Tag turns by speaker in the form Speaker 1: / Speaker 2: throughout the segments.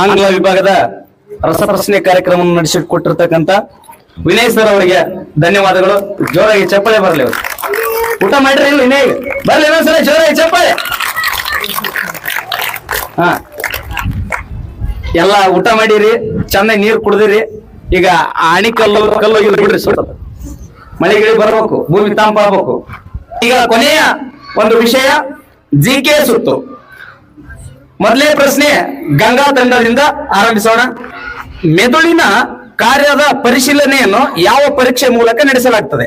Speaker 1: ಆಂಗ್ಲ ವಿಭಾಗದ ರಸಪ್ರಶ್ನೆ ಕಾರ್ಯಕ್ರಮವನ್ನು ನಡೆಸಿಕೊಟ್ಟಿರ್ತಕ್ಕಂಥ ವಿನಯ್ ಸರ್ ಅವರಿಗೆ ಧನ್ಯವಾದಗಳು. ಜೋರಾಗಿ ಚಪ್ಪಾಳೆ ಬರಲಿ ಅವರು. ಊಟ ಮಾಡ್ರಿ ವಿನಯ್ ಬರ್ಲಿ ಇನ್ನೊಂದ್ಸಲ ಜೋರಾಗಿ ಚಪ್ಪಾಳೆ. ಹಾ. ಎಲ್ಲ ಊಟ ಮಾಡಿರಿ ಚೆನ್ನಾಗಿ ನೀರು ಕುಡ್ದಿರಿ. ಈಗ ಆಣಿ ಕಲ್ಲು ಕಲ್ಲು ಇಲ್ಲಿ ಬಿಡ್ರಿ ಸುತ್ತ ಮಳೆಗಿಳಿ ಬರ್ಬೇಕು, ಭೂಮಿ ತಂಪಾಗಬೇಕು. ಈಗ ಕೊನೆಯ ಒಂದು ವಿಷಯ, ಜಿ ಕೆ ಸುತ್ತು. ಮೊದಲನೇ ಪ್ರಶ್ನೆ ಗಂಗಾ ತಂಡದಿಂದ ಆರಂಭಿಸೋಣ. ಮೆದುಳಿನ ಕಾರ್ಯದ ಪರಿಶೀಲನೆಯನ್ನು ಯಾವ ಪರೀಕ್ಷೆ ಮೂಲಕ ನಡೆಸಲಾಗ್ತದೆ?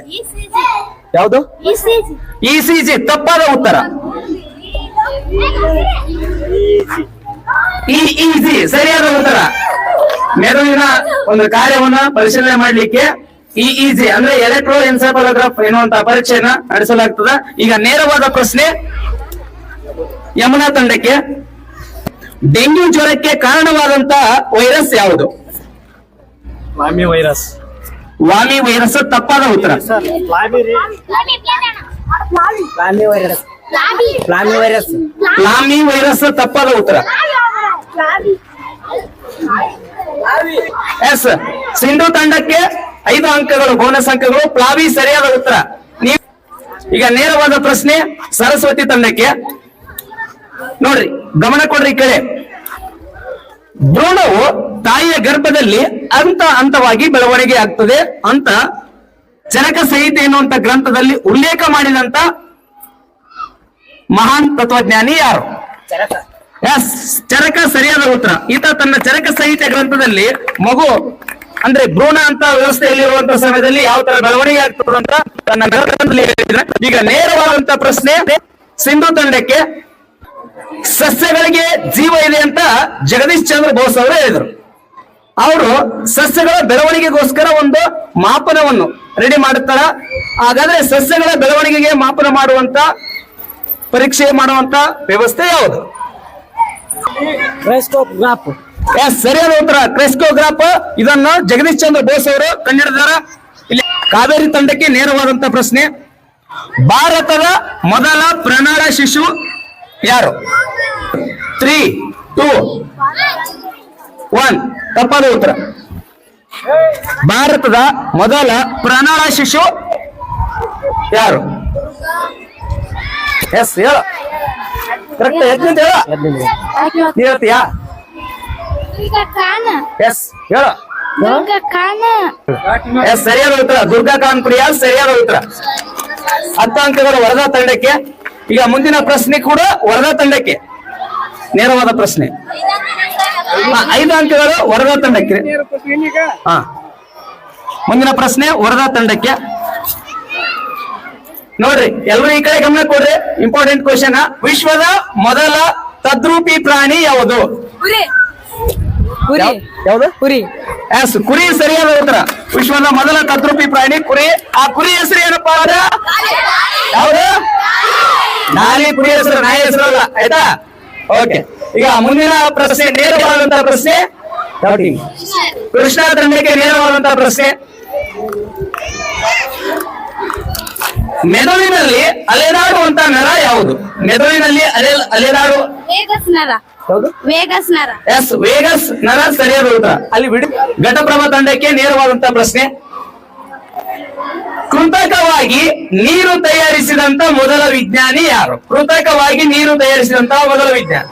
Speaker 1: ಯಾವುದು? ಇಸಿಜಿ ತಪ್ಪಾದ ಉತ್ತರ. ಇಇಜಿ ಸರಿಯಾದ ಉತ್ತರ. ಮೆದುಳಿನ ಒಂದು ಕಾರ್ಯವನ್ನ ಪರಿಶೀಲನೆ ಮಾಡ್ಲಿಕ್ಕೆ ಇಇಜಿ ಅಂದ್ರೆ ಎಲೆಕ್ಟ್ರೋ ಎನ್ಸೆಫಾಲೋಗ್ರಾಫ್ ಎನ್ನುವಂತಹ ಪರೀಕ್ಷೆಯನ್ನ ನಡೆಸಲಾಗ್ತದ. ಈಗ ನೇರವಾದ ಪ್ರಶ್ನೆ, ಯಮುನಾ ತಂಡಕ್ಕೆ. ಡೆಂಗ್ಯೂ ಜ್ವರಕ್ಕೆ ಕಾರಣವಾದಂತ ವೈರಸ್ ಯಾವುದು?
Speaker 2: ವಾಮಿ ವೈರಸ್.
Speaker 1: ವಾಮಿ ವೈರಸ್ ತಪ್ಪಾದ ಉತ್ತರ.
Speaker 2: ಪ್ಲಾಮಿ ವೈರಸ್.
Speaker 1: ತಪ್ಪಾದ ಉತ್ತರ. ಎಸ್ ಸಿಂಧು ತಂಡಕ್ಕೆ ಐದು ಅಂಕಗಳು ಬೋನಸ್ ಅಂಕಗಳು ಪ್ಲಾವಿ ಸರಿಯಾದ ಉತ್ತರ. ನೀವು ಈಗ ನೇರವಾದ ಪ್ರಶ್ನೆ ಸರಸ್ವತಿ ತಂಡಕ್ಕೆ. ನೋಡ್ರಿ ಗಮನ ಕೊಡ್ರಿ ಕಡೆ ಭ್ರೂಣವು ತಾಯಿಯ ಗರ್ಭದಲ್ಲಿ ಅಂತ ಹಂತವಾಗಿ ಬೆಳವಣಿಗೆ ಆಗ್ತದೆ ಅಂತ ಜನಕ ಸಂಹಿತೆ ಎನ್ನುವಂತ ಗ್ರಂಥದಲ್ಲಿ ಉಲ್ಲೇಖ ಮಾಡಿದಂತ ಮಹಾನ್ ತತ್ವಜ್ಞಾನಿ ಯಾರು? ಎಸ್ ಚರಕ ಸರಿಯಾದ ಉತ್ತರ. ಈತ ತನ್ನ ಚರಕ ಸಂಹಿತೆ ಗ್ರಂಥದಲ್ಲಿ ಮಗು ಅಂದ್ರೆ ಭ್ರೂಣ ಅಂತ ವ್ಯವಸ್ಥೆಯಲ್ಲಿ ಇರುವಂತಹ ಸಮಯದಲ್ಲಿ ಯಾವ ತರ ಬೆಳವಣಿಗೆ ಆಗ್ತದೆ ಅಂತ ತನ್ನ ಗ್ರಂಥದಲ್ಲಿ ಈಗ ನೇರವಾದಂತ ಪ್ರಶ್ನೆ ಸಿಂಧು ತಂಡಕ್ಕೆ ಸಸ್ಯಗಳಿಗೆ ಜೀವ ಇದೆ ಅಂತ ಜಗದೀಶ್ ಚಂದ್ರ ಬೋಸ್ ಅವರು ಹೇಳಿದರು. ಅವರು ಸಸ್ಯಗಳ ಬೆಳವಣಿಗೆಗೋಸ್ಕರ ಒಂದು ಮಾಪನವನ್ನು ರೆಡಿ ಮಾಡುತ್ತಾರ. ಹಾಗಾದ್ರೆ ಸಸ್ಯಗಳ ಬೆಳವಣಿಗೆಗೆ ಮಾಪನ ಮಾಡುವಂತ ಪರೀಕ್ಷೆ ಮಾಡುವಂತ ವ್ಯವಸ್ಥೆ ಯಾವುದು? ಎಸ್ ಸರಿಯಾದ ಉತ್ತರ. ಕ್ರೈಸ್ಕೋಗ್ರಾಫ್ ಇದನ್ನು ಜಗದೀಶ್ ಚಂದ್ರ ಬೋಸ್ ಅವರು ಕಂಡಿಡಿದಾರ ಇಲ್ಲಿ ಕಾವೇರಿ ತಂಡಕ್ಕೆ ನೇರವಾದಂತ ಪ್ರಶ್ನೆ. ಭಾರತದ ಮೊದಲ ಪ್ರಣಾಳ ಶಿಶು ಯಾರು? ತ್ರೀ ಟೂ ಒನ್ ತಪ್ಪಾದ ಉತ್ತರ. ಭಾರತದ ಮೊದಲ ಪ್ರಣಾಳ ಶಿಶು ಯಾರು? ಎಸ್ ಹೇಳ. ಕರೆಕ್ಟ್ ಎದ್ನಿಂದ ಹೇಳ. ನೀ ಹೇಳ್ತೀಯಾ? ಎಸ್ ಹೇಳ. ಎಸ್ ಸರಿಯಾದ ಉತ್ತರ. ದುರ್ಗಾ ಕಾನ್ಪುರಿಯ ಸರಿಯಾದ ಉತ್ತರ. ಹತ್ತು ಅಂಕಗಳು ವರದಾ ತಂಡಕ್ಕೆ ಈಗ ಮುಂದಿನ ಪ್ರಶ್ನೆ ಕೂಡ ವರದಾ ತಂಡಕ್ಕೆ. ನೇರವಾದ ಪ್ರಶ್ನೆ. ಐದು ಅಂಕಗಳು ವರದಾ ತಂಡಕ್ಕೆ. ಹಾ. ಮುಂದಿನ ಪ್ರಶ್ನೆ ವರದಾ ತಂಡಕ್ಕೆ. ನೋಡ್ರಿ ಎಲ್ಲರೂ ಈ ಕಡೆ ಗಮನ ಕೊಡ್ರಿ. ಇಂಪಾರ್ಟೆಂಟ್ ಕ್ವಶನ್ ವಿಶ್ವದ ಮೊದಲ ತದ್ರೂಪಿ ಪ್ರಾಣಿ ಯಾವುದು? ಯಾವುದು?
Speaker 3: ಕುರಿ.
Speaker 1: ಎಸ್ ಕುರಿ ಸರಿಯಾದ ಉತ್ತರ. ವಿಶ್ವದ ಮೊದಲ ತದ್ರೂಪಿ ಪ್ರಾಣಿ ಕುರಿ. ಆ ಕುರಿ ಹೆಸರು ಏನಪ್ಪಾ ಯಾವುದು? ನಾಲಿ ಪುಡಿ ಹೆಸರು ನಾಯಿ ಹೆಸರು ಅಲ್ಲ ಆಯ್ತಾ? ಓಕೆ ಈಗ ಮುಂದಿನ ಪ್ರಶ್ನೆ ನೇರವಾದಂತಹ ಪ್ರಶ್ನೆ? ಕೃಷ್ಣ ತಂಡಕ್ಕೆ ನೇರವಾದಂತಹ ಪ್ರಶ್ನೆ. ಮೆದುಳಿನಲ್ಲಿ ಅಲೆದಾಡುವಂತ ನರ ಯಾವುದು? ಮೆದುಳಿನಲ್ಲಿ ಅಲೆ ಅಲೆದಾಡು
Speaker 3: ವೇಗಸ್ ನರ.
Speaker 1: ಯಾವುದು?
Speaker 3: ವೇಗಸ್ ನರ.
Speaker 1: ಎಸ್ ವೇಗಸ್ ನರ ಸರಿಯಾದ ಉತ್ತರ. ಅಲ್ಲಿ ಬಿಡಿ. ಘಟಪ್ರಭಾ ತಂಡಕ್ಕೆ ನೇರವಾದಂತ ಪ್ರಶ್ನೆ. ಕೃತಕವಾಗಿ ನೀರು ತಯಾರಿಸಿದಂತ ಮೊದಲ ವಿಜ್ಞಾನಿ ಯಾರು? ಕೃತಕವಾಗಿ ನೀರು ತಯಾರಿಸಿದಂತ ಮೊದಲ ವಿಜ್ಞಾನಿ.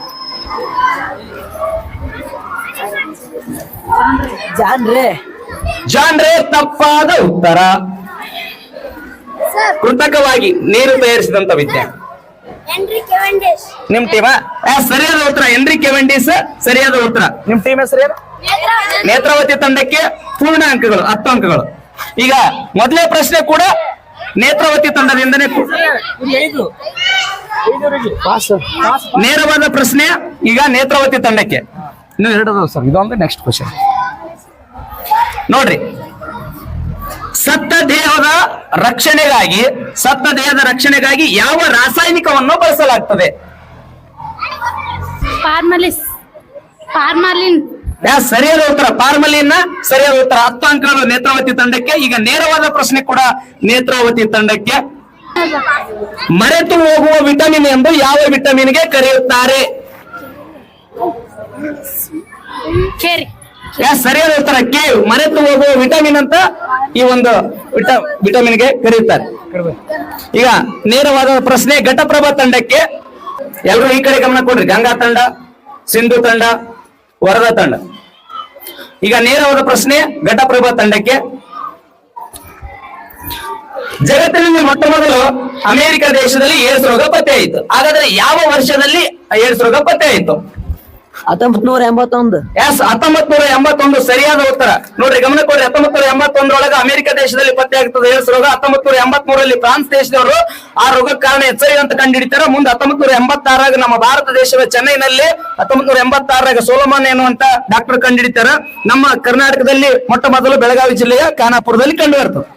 Speaker 2: ಜಾನ್ರೆ.
Speaker 1: ತಪ್ಪಾದ ಉತ್ತರ.
Speaker 3: ಸರ್.
Speaker 1: ಕೃತಕವಾಗಿ ನೀರು ತಯಾರಿಸಿದಂತ ವಿಜ್ಞಾನಿ. ನಿಮ್ ಟೀಮ ಸರಿಯಾದ ಉತ್ತರ. ಎನ್ರಿ ಕೆವೆಂಡಿಸ್ ಸರಿಯಾದ ಉತ್ತರ. ನಿಮ್ ಟೀಮ್ ಹೆಸರು ಏನು? ನೇತ್ರಾವತಿ. ತಂಡಕ್ಕೆ ಪೂರ್ಣ ಅಂಕಗಳು ಹತ್ತು ಅಂಕಗಳು ಈಗ ಮೊದಲೇ ಪ್ರಶ್ನೆ ಕೂಡ ನೇತ್ರಾವತಿ ತಂಡದಿಂದನೇ ನೇರವಾದ ಪ್ರಶ್ನೆ ಈಗ ನೇತ್ರಾವತಿ ತಂಡಕ್ಕೆ. ಇನ್ನು ಎರಡದು ಸರ್. ಇದೊಂದು ನೆಕ್ಸ್ಟ್ ಕ್ವಶನ್ ನೋಡ್ರಿ. ಸತ್ತ ದೇಹದ ರಕ್ಷಣೆಗಾಗಿ ಸತ್ತ ದೇಹದ ರಕ್ಷಣೆಗಾಗಿ ಯಾವ ರಾಸಾಯನಿಕವನ್ನು ಬಳಸಲಾಗ್ತದೆ?
Speaker 3: ಫಾರ್ಮಲಿಸ್ ಫಾರ್ಮಾಲಿನ್
Speaker 1: ಸರಿಯಾದ ಉತ್ತರ? ಫಾರ್ಮಲಿನ ಸರಿಯಾದ ಉತ್ತರ? ಹತ್ತು ಅಂಕಗಳು ನೇತ್ರಾವತಿ ತಂಡಕ್ಕೆ ಈಗ ನೇರವಾದ ಪ್ರಶ್ನೆ ಕೂಡ ನೇತ್ರಾವತಿ ತಂಡಕ್ಕೆ. ಮರೆತು ಹೋಗುವ ವಿಟಮಿನ್ ಎಂದು ಯಾವ ವಿಟಮಿನ್ಗೆ ಕರೆಯುತ್ತಾರೆ?
Speaker 3: ಕೇರಿ.
Speaker 1: ಎಸ್ ಸರಿಯಾದ ಉತ್ತರ? ಕೆ. ಮರೆತು ಹೋಗುವ ವಿಟಮಿನ್ ಅಂತ ಈ ಒಂದು ವಿಟಮಿನ್ಗೆ ಕರೆಯುತ್ತಾರೆ. ಈಗ ನೇರವಾದ ಪ್ರಶ್ನೆ ಘಟಪ್ರಭಾ ತಂಡಕ್ಕೆ. ಎಲ್ಲರೂ ಈ ಕಡೆ ಗಮನ ಕೊಡ್ರಿ. ಗಂಗಾ ತಂಡ ಸಿಂಧು ತಂಡ ವರದಾ ತಂಡ. ಈಗ ನೇರವಾದ ಪ್ರಶ್ನೆ, ಘಟಪ್ರಭಾ ತಂಡಕ್ಕೆ. ಜಗತ್ತಿನಲ್ಲಿ ಮೊಟ್ಟ ಮೊದಲು ಅಮೆರಿಕ ದೇಶದಲ್ಲಿ ಏಡ್ಸ್ ರೋಗ ಪತ್ತೆ ಆಯಿತು. ಹಾಗಾದ್ರೆ ಯಾವ ವರ್ಷದಲ್ಲಿ ಏಡ್ಸ್ ರೋಗ ಪತ್ತೆ ಆಯಿತು?
Speaker 2: ಹತ್ತೊಂಬತ್ ನೂರ ಎಂಬತ್ತೊಂದು.
Speaker 1: ಎಸ್ ಹತ್ತೊಂಬತ್ ನೂರ ಎಂಬತ್ತೊಂದು ಸರಿಯಾದ ಉತ್ತರ. ನೋಡ್ರಿ, ಗಮನ ಕೊಡ್ರಿ ಹತ್ತೊಂಬತ್ ನೂರ ಎಂಬತ್ತೊಂದರೊಳಗೆ ಅಮೆರಿಕ ದೇಶದಲ್ಲಿ ಪತ್ತೆ ಆಗ್ತದೆ. ಏಡ್ಸ್ ರೋಗ ಹತ್ತೊಂಬತ್ ನೂರ ಎಂಬತ್ ಮೂರಲ್ಲಿ ಫ್ರಾನ್ಸ್ ದೇಶದವರು ಆ ರೋಗಕ್ಕೆ ಕಾರಣ ಎಚ್ ಅಂತ ಕಂಡುಹಿಡಿತಾರ. ಮುಂದೆ ಹತ್ತೊಂಬತ್ ನೂರ ಎಂಬತ್ತಾರಾಗ ನಮ್ಮ ಭಾರತ ದೇಶದ ಚೆನ್ನೈನಲ್ಲಿ ಹತ್ತೊಂಬತ್ ನೂರ ಎಂಬತ್ತಾರಾಗ ಸೋಲಮಾನ್ ಎನ್ನುವಂತ ಡಾಕ್ಟರ್ ಕಂಡುಹಿಡಿತಾರ. ನಮ್ಮ ಕರ್ನಾಟಕದಲ್ಲಿ ಮೊಟ್ಟ ಮೊದಲು ಬೆಳಗಾವಿ ಜಿಲ್ಲೆಯ ಖಾನಾಪುರದಲ್ಲಿ ಕಂಡು ಬರ್ತದೆ.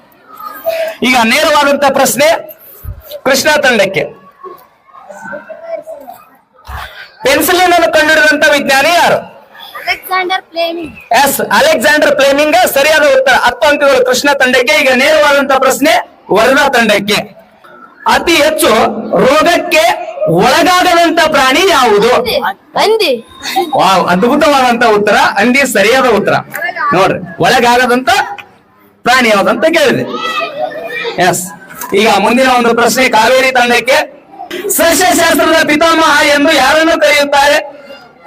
Speaker 1: ಈಗ ನೇರವಾದಂತ ಪ್ರಶ್ನೆ ಕೃಷ್ಣ ತಂಡಕ್ಕೆ. ಪೆನ್ಸಿಲಿನ್ ಅನ್ನು ಕಂಡುಹಿಡಿದಂತ ವಿಜ್ಞಾನಿ ಯಾರು?
Speaker 3: Alexander Fleming
Speaker 1: yes Alexander Fleming ಸರಿಯಾದ ಉತ್ತರ. ಹತ್ತು ಅಂಕಗಳು. ಕೃಷ್ಣ ತಂಡಕ್ಕೆ ಈಗ ನೇರವಾದಂತ ಪ್ರಶ್ನೆ ವರದಾ ತಂಡಕ್ಕೆ. ಅತಿ ಹೆಚ್ಚು ರೋಗಕ್ಕೆ ಒಳಗಾಗದಂತ ಪ್ರಾಣಿ ಯಾವುದು?
Speaker 3: ಹಂದಿ.
Speaker 1: ವಾವ್ ಅದ್ಭುತವಾದಂತ ಉತ್ತರ. ಅಂದಿ ಸರಿಯಾದ ಉತ್ತರ. ನೋಡ್ರಿ ಒಳಗಾಗದಂತ ಪ್ರಾಣಿ ಯಾವ್ದಂತ ಕೇಳಿದೆ. ಎಸ್ ಈಗ ಮುಂದಿನ ಒಂದು ಪ್ರಶ್ನೆ ಕಾವೇರಿ ತಂಡಕ್ಕೆ. ಸಸ್ಯಶಾಸ್ತ್ರದ ಪಿತಾಮಹ ಎಂದು ಯಾರನ್ನು ಕರೆಯುತ್ತಾರೆ?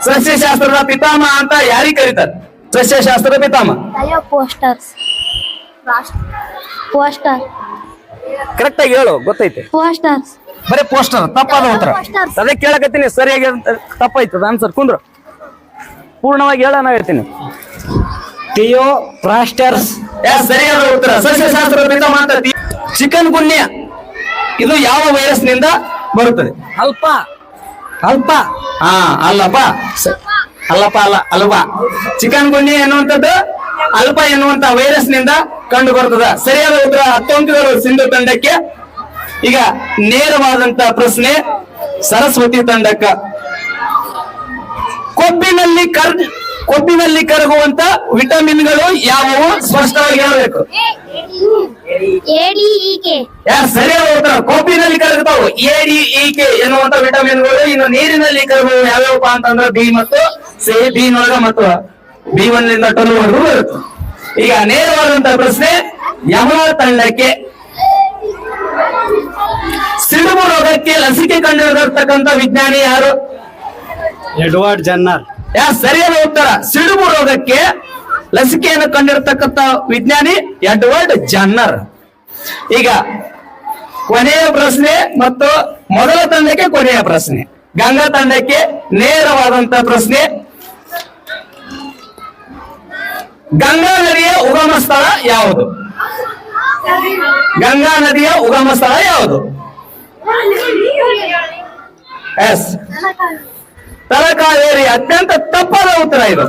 Speaker 1: ಸಸ್ಯಶಾಸ್ತ್ರದ ಪಿತಾಮಹ ಅಂತ ಯಾರಿಗೆ ಕರೀತಾರೆ? ಸಸ್ಯಶಾಸ್ತ್ರದ ಪಿತಾಮಹ.
Speaker 3: ಅಯ್ಯೋ ಪೋಸ್ಟರ್ಸ್ ಪೋಸ್ಟರ್.
Speaker 1: ಕರೆಕ್ಟ್ ಆಗಿ ಹೇಳು ಗೊತ್ತೈತೆ.
Speaker 3: ಪೋಸ್ಟರ್ಸ್
Speaker 1: ಬರೀ ಪೋಸ್ಟರ್ ತಪ್ಪಾದ ಉತ್ತರ. ಅದೇ ಕೇಳಕತ್ತೀನಿ ಸರಿಯಾಗಿ ತಪ್ಪಾಯ್ತದ ಆನ್ಸರ್ ಕುಂದ್ರು. ಪೂರ್ಣವಾಗಿ ಹೇಳ ನಾ ಹೇಳ್ತೀನಿ.
Speaker 2: ಟಿಯೋ ಪ್ರಾಸ್ಟರ್ಸ್.
Speaker 1: ಸರಿಯಾದ ಉತ್ತರ. ಸಸ್ಯಶಾಸ್ತ್ರ ಪಿತಾಮಹ ಅಂತ ಚಿಕನ್ ಗುನ್ಯ ಇದು ಯಾವ ವೈರಸ್ನಿಂದ ಬರುತ್ತದೆ?
Speaker 2: ಅಲ್ಪ. ಅಲ್ಪ.
Speaker 1: ಹಾ, ಅಲ್ಲಪ್ಪ. ಅಲ್ಲಪ್ಪ, ಅಲ್ಲ ಅಲ್ವಾ ಚಿಕನ್ ಗುನ್ಯ ಎನ್ನುವಂಥದ್ದು ಅಲ್ಪ ಎನ್ನುವಂತ ವೈರಸ್ನಿಂದ ಕಂಡು ಬರ್ತದ ಸರಿಯಾದ ಉತ್ತರ ಹತ್ತೊಂಬತ್ತು ಸಿಂಧು ತಂಡಕ್ಕೆ. ಈಗ ನೇರವಾದಂತ ಪ್ರಶ್ನೆ, ಸರಸ್ವತಿ ತಂಡಕ್ಕ. ಕೊಬ್ಬಿನಲ್ಲಿ ಕರ್ ಕೊಬ್ಬಿನಲ್ಲಿ ಕರಗುವಂತ ವಿಟಮಿನ್ಗಳು ಯಾವುವು? ಸ್ಪಷ್ಟವಾಗಿ ಹೇಳಬೇಕು. ಸರಿಯಾದ ಉತ್ತರ? ಕೊಬ್ಬಿನಲ್ಲಿ ಕರಗುತ್ತಾವು. ಎಡಿ ಇಕೆ ಎನ್ನುವಂತ ಕೆ ಎನ್ನುವಂತ ವಿಟಮಿನ್ಗಳು ಇನ್ನು ನೀರಿನಲ್ಲಿ ಕರಗುವ ಯಾವ್ಯಾವಪ್ಪ ಅಂತಂದ್ರೆ ಬಿ ಮತ್ತು ಸಿ ಬಿ ನೊಳಗ ಮತ್ತು ಬಿ ಒನ್ ಲಿಂದ ಟ್ವೆಲ್ ವರೆಗೂ ಬರುತ್ತೆ. ಈಗ ನೇರವಾದಂತ ಪ್ರಶ್ನೆ ಯಮನ ತಂಡಕ್ಕೆ ಸಿಡುಬು ರೋಗಕ್ಕೆ ಲಸಿಕೆ ಕಂಡುಹಿಡಿದಿರ್ತಕ್ಕಂಥ ವಿಜ್ಞಾನಿ ಯಾರು?
Speaker 2: Edward Jenner.
Speaker 1: ಯಾ ಸರಿಯಾದ ಉತ್ತರ. ಸಿಡುಬು ರೋಗಕ್ಕೆ ಲಸಿಕೆಯನ್ನು ಕಂಡಿರ್ತಕ್ಕಂಥ ವಿಜ್ಞಾನಿ ಎಡ್ವರ್ಡ್ ಜನ್ನರ್. ಈಗ, ಕೊನೆಯ ಪ್ರಶ್ನೆ ಮತ್ತು ಮೊದಲ ತಂಡಕ್ಕೆ ಕೊನೆಯ ಪ್ರಶ್ನೆ. ಗಂಗಾ ತಂಡಕ್ಕೆ ನೇರವಾದಂತ ಪ್ರಶ್ನೆ. ಗಂಗಾ ನದಿಯ ಉಗಮ ಸ್ಥಳ ಯಾವುದು? ಗಂಗಾ ನದಿಯ ಉಗಮ ಸ್ಥಳ ಯಾವುದು? ಎಸ್ ತಲಕಾವೇರಿ ಅತ್ಯಂತ ತಪ್ಪಾದ ಉತ್ತರ ಇದು.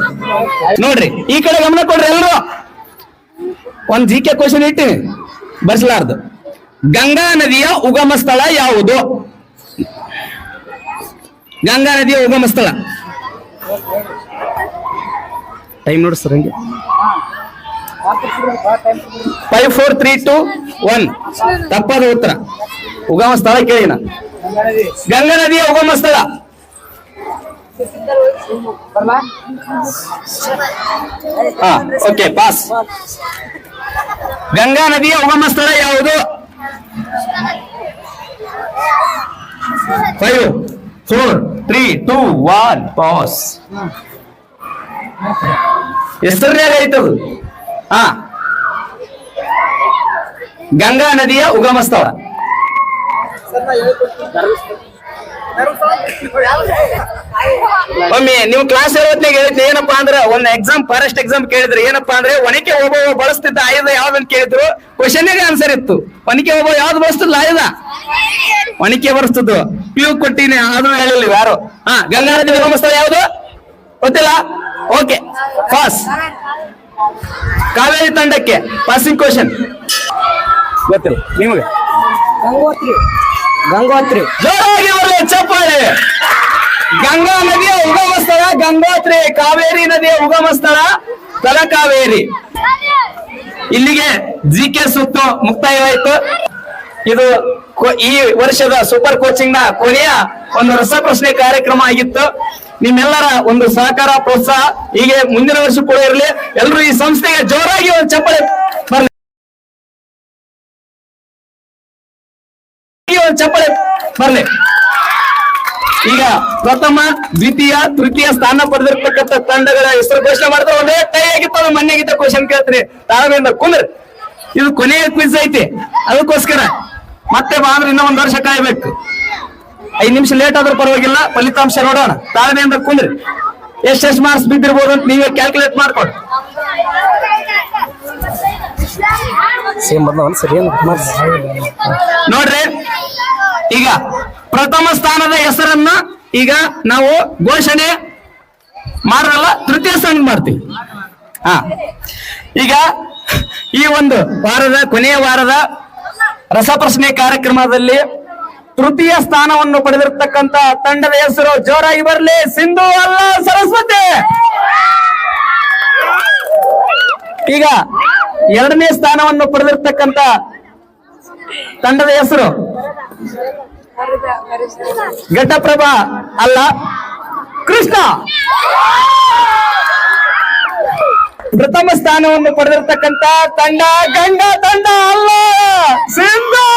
Speaker 1: ನೋಡ್ರಿ, ಈ ಕಡೆ ಗಮನ ಕೊಡ್ರಿ ಎಲ್ರು. ಒಂದ್ ಜಿ ಕೆ ಕ್ವಶನ್ ಇಟ್ಟಿನಿ. ಬರ್ಸಲಾರ್ದು. ಗಂಗಾ ನದಿಯ ಉಗಮ ಸ್ಥಳ ಯಾವುದು? ಗಂಗಾ ನದಿಯ ಉಗಮ ಸ್ಥಳ. ಟೈಮ್ ನೋಡಿ ಸರ್ ಹಂಗೆ. Five four three two one ತಪ್ಪಾದ ಉತ್ತರ. ಉಗಮ ಸ್ಥಳ ಕೇಳಿನ. ಗಂಗಾ ನದಿಯ ಉಗಮ ಸ್ಥಳ. ಹಾ ಓಕೆ ಪಾಸ್ ಗಂಗಾ ನದಿಯ ಉಗಮ ಸ್ಥಳ ಯಾವುದು five four three two one pass ಹೆಸರಿನಾಗ ಐತದು ಹಾ ಗಂಗಾ ನದಿಯ ಉಗಮ ಸ್ಥಳ ಒಮ್ಮೆ ನೀವು ಕ್ಲಾಸ್ ಹೇಳೋತ್ನಾಗ ಹೇಳಿದ್ನಿ ಏನಪ್ಪಾ ಅಂದ್ರೆ ಒಂದ್ ಎಕ್ಸಾಮ್ ಫಾರೆಸ್ಟ್ ಎಕ್ಸಾಮ್ ಕೇಳಿದ್ರೆ ಏನಪ್ಪಾ ಅಂದ್ರೆ ಒನಕೆ ಒಬ್ಬ ಬಳಸ್ತಿದ್ದ ಆಯುಧ ಯಾವ್ದಂತ ಕೇಳಿದ್ರು? ಕ್ವಶನ್ ಆನ್ಸರ್ ಇತ್ತು. ಒನಕೆ ಒಬ್ಬ ಯಾವ್ದು ಬಳಸ್ತಿದ್ಲ ಆಯುಧ? ಒನಕೆ ಬಳಸ್ತಿದ್ದು. ಪ್ಯೂ ಕೊಟ್ಟಿನಿ ಅದು ಹೇಳಿಲ್ಲ ಯಾರು? ಹಾ ಗಂಗಾನದಿ ನದಿ ಯಾವ್ದು ಯಾವುದು? ಗೊತ್ತಿಲ್ಲ? ಓಕೆ ಪಾಸ್ ಕಾವೇರಿ ತಂಡಕ್ಕೆ ಪಾಸಿಂಗ್ ಕ್ವಶನ್ ಗೊತ್ತಿಲ್ಲ ನಿಮಗೆ?
Speaker 2: ಗಂಗೋತ್ರಿ. ಗಂಗೋತ್ರಿ.
Speaker 1: ಜೋರಾಗಿ ಗಂಗಾ ನದಿಯ ಉಗಮ ಸ್ಥಳ ಗಂಗೋತ್ರಿ ಕಾವೇರಿ ನದಿಯ ಉಗಮ ಸ್ಥಳ ತಲಕಾವೇರಿ ಇಲ್ಲಿಗೆ ಜಿ ಕೆ ಸುತ್ತು ಮುಕ್ತಾಯವಾಯಿತು. ಇದು ಈ ವರ್ಷದ ಸೂಪರ್ ಕೋಚಿಂಗ್ನ ಕೊನೆಯ ಒಂದು ರಸಪ್ರಶ್ನೆ ಕಾರ್ಯಕ್ರಮ ಆಗಿತ್ತು. ನಿಮ್ಮೆಲ್ಲರ ಒಂದು ಸಹಕಾರ, ಪ್ರೋತ್ಸಾಹ ಹೀಗೆ ಮುಂದಿನ ವರ್ಷ ಕೂಡ ಇರಲಿ. ಎಲ್ಲರೂ ಈ ಸಂಸ್ಥೆಗೆ ಜೋರಾಗಿ ಒಂದು ಚಪ್ಪಳೆ ಬರ್ಲಿ. ಒಂದು ಚಪ್ಪಳೆ ಬರ್ಲಿ. ಈಗ ಪ್ರಥಮ ದ್ವಿತೀಯ ತೃತೀಯ ಸ್ಥಾನ ಪಡೆದಿರ್ತಕ್ಕಂಥ ತಂಡಗಳ ಹೆಸರು ಘೋಷಣೆ ಮಾಡ್ತಾರೆ ಒಂದೇ ಕೈ ಆಗಿತ್ತು ಅದು ಮನೆಗಿದ್ದ ಕ್ವಶನ್ ಕೇಳ್ತೀನಿ. ತಾಳ್ಮೆಯಿಂದ ಕುಂದ್ರ. ಇದು ಕೊನೆಯ ಕ್ವಿಜ್ ಐತಿ. ಅದಕ್ಕೋಸ್ಕರ ಮತ್ತೆ ಬಾಂದ್ರೆ ಇನ್ನೂ ಒಂದ್ ವರ್ಷ ಕಾಯ್ಬೇಕು. ಐದ್ ನಿಮಿಷ ಲೇಟ್ ಆದ್ರೂ ಪರವಾಗಿಲ್ಲ ಫಲಿತಾಂಶ ನೋಡೋಣ. ತಾಳ್ಮೆಯಿಂದ ಕುಂದ್ರಿ. ಎಷ್ಟೆಷ್ಟು ಮಾರ್ಕ್ಸ್ ಬಿದ್ದಿರ್ಬೋದು ಅಂತ ನೀವೇ ಕ್ಯಾಲ್ಕುಲೇಟ್ ಮಾಡ್ಕೊಡಿ. ನೋಡ್ರಿ. ಈಗ ಪ್ರಥಮ ಸ್ಥಾನದ ಹೆಸರನ್ನ ಈಗ ನಾವು ಘೋಷಣೆ ಮಾಡಲ್ಲ ತೃತೀಯ ಸ್ಥಾನ ಮಾಡ್ತೀವಿ. ಹಾ. ಈಗ ಈ ಒಂದು ವಾರದ, ಕೊನೆಯ ವಾರದ ರಸಪ್ರಶ್ನೆ ಕಾರ್ಯಕ್ರಮದಲ್ಲಿ ತೃತೀಯ ಸ್ಥಾನವನ್ನು ಪಡೆದಿರತಕ್ಕಂತ ತಂಡದ ಹೆಸರು ಜೋರಾಗಿ ಬರಲಿ. ಸಿಂಧು ಅಲ್ಲ ಸರಸ್ವತಿ. ಈಗ ಎರಡನೇ ಸ್ಥಾನವನ್ನು ಪಡೆದಿರ್ತಕ್ಕಂತ ತಂಡದ ಹೆಸರು ಘಟಪ್ರಭಾ ಅಲ್ಲ ಕೃಷ್ಣ. ಪ್ರಥಮ ಸ್ಥಾನವನ್ನು ಪಡೆದಿರ್ತಕ್ಕಂತ ತಂಡ ಗಂಡ ತಂಡ ಅಲ್ಲ. ಸಿಂಧು.